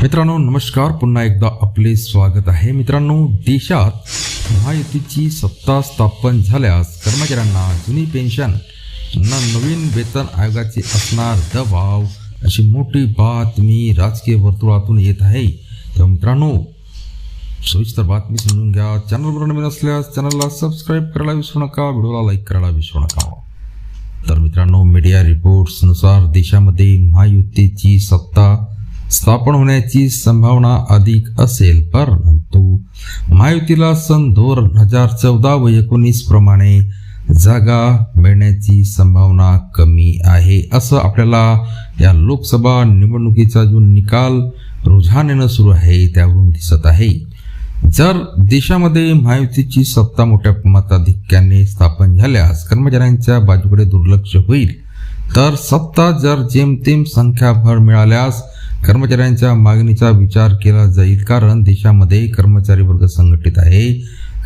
मित्रांनो नमस्कार. पुन्हा एकदा आपले स्वागत आहे. मित्रांनो देशात महायुतीची सत्ता स्थापन झाल्यास कर्मचाऱ्यांना जुनी पेन्शन ना नवीन वेतन आयोगाचे असणार दबाव अशी मोठी बातमी राजकीय वर्तुळातून येत आहे. तर मित्रांनो सविस्तर बातमी समजून घ्या. चॅनलवर नवीन असल्यास चॅनलला सबस्क्राईब करायला विसरू नका. व्हिडिओला लाईक करायला विसरू नका. तर मित्रांनो मीडिया रिपोर्ट्सनुसार देशामध्ये महायुतीची सत्ता स्थापन होण्याची संभावना अधिक असेल परंतु महायुतीला सन दोन हजार चौदा व एकोणीस प्रमाणे जागा मिळण्याची संभावना कमी आहे असं आपल्याला या लोकसभा निवडणुकीचा जो निकाल रुझान येणं सुरू आहे त्यावरून दिसत आहे. जर देशामध्ये महायुतीची सत्ता मोठ्या मताधिक्याने स्थापन झाल्यास कर्मचाऱ्यांच्या बाजूकडे दुर्लक्ष होईल तर सत्ता जर जेमतेम संख्याभर मिळाल्यास कर्मचाऱ्यांच्या मागणीचा विचार केला जाईल कारण देशामध्ये कर्मचारी वर्ग संघटित आहे.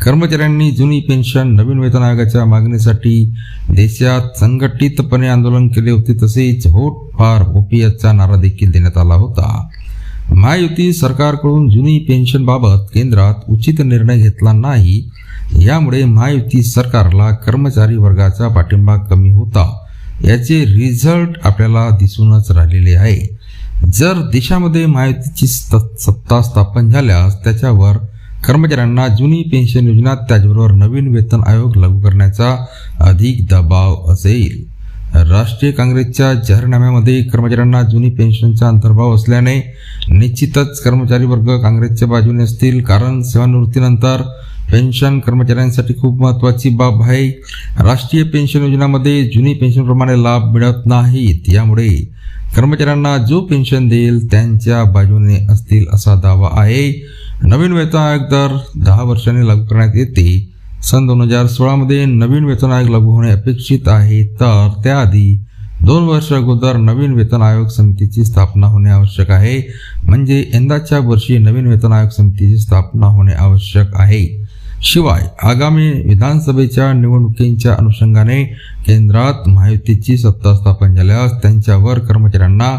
कर्मचाऱ्यांनी जुनी पेन्शन नवीन वेतन आयोगाच्या मागणीसाठी देशात संघटितपणे आंदोलन केले होते तसेच होट फार ओपीएसचा नारा देखील देण्यात आला होता. महायुती सरकारकडून जुनी पेन्शनबाबत केंद्रात उचित निर्णय घेतला नाही. यामुळे महायुती सरकारला कर्मचारी वर्गाचा पाठिंबा कमी होता. याचे रिझल्ट आपल्याला दिसूनच राहिलेले आहे. जर देशामध्ये महायुतीची सत्ता स्थापन झाल्यास त्याच्यावर कर्मचाऱ्यांना जुनी पेन्शन योजना त्याचबरोबर नवीन वेतन आयोग लागू करण्याचा अधिक दबाव असेल. राष्ट्रीय काँग्रेसच्या जाहीरनाम्यामध्ये कर्मचाऱ्यांना जुनी पेन्शनचा अंतर्भाव असल्याने निश्चितच कर्मचारी वर्ग काँग्रेसच्या बाजूने असतील कारण सेवानिवृत्तीनंतर पेन्शन कर्मचाऱ्यांसाठी खूप महत्त्वाची बाब आहे. राष्ट्रीय पेन्शन योजनामध्ये जुनी पेन्शनप्रमाणे लाभ मिळत नाहीत. यामुळे कर्मचाऱ्यांना जो पेन्शन देईल त्यांच्या बाजूने असतील असा दावा आहे. नवीन वेतन आयोग दर दहा वर्षांनी लागू करण्यात येते. सन दोन हजार सोळामध्ये नवीन वेतन आयोग लागू होणे अपेक्षित आहे. तर त्याआधी दोन वर्ष अगोदर नवीन वेतन आयोग समितीची स्थापना होणे आवश्यक आहे. म्हणजे यंदाच्या वर्षी नवीन वेतन आयोग समितीची स्थापना होणे आवश्यक आहे. शिवाय आगामी विधानसभेच्या निवडणुकींच्या अनुषंगाने केंद्रात महायुतीची सत्ता स्थापन झाल्यास त्यांच्यावर कर्मचाऱ्यांना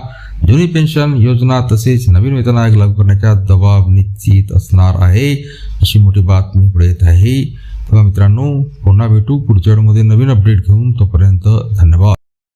जुनी पेन्शन योजना तसेच नवीन वेतन आयोग लागू करण्याचा दबाव निश्चित असणार आहे अशी मोठी बातमी पुढे येत आहे. तेव्हा मित्रांनो पुन्हा भेटू पुढच्या व्हिडिओमध्ये नवीन अपडेट घेऊन तोपर्यंत धन्यवाद.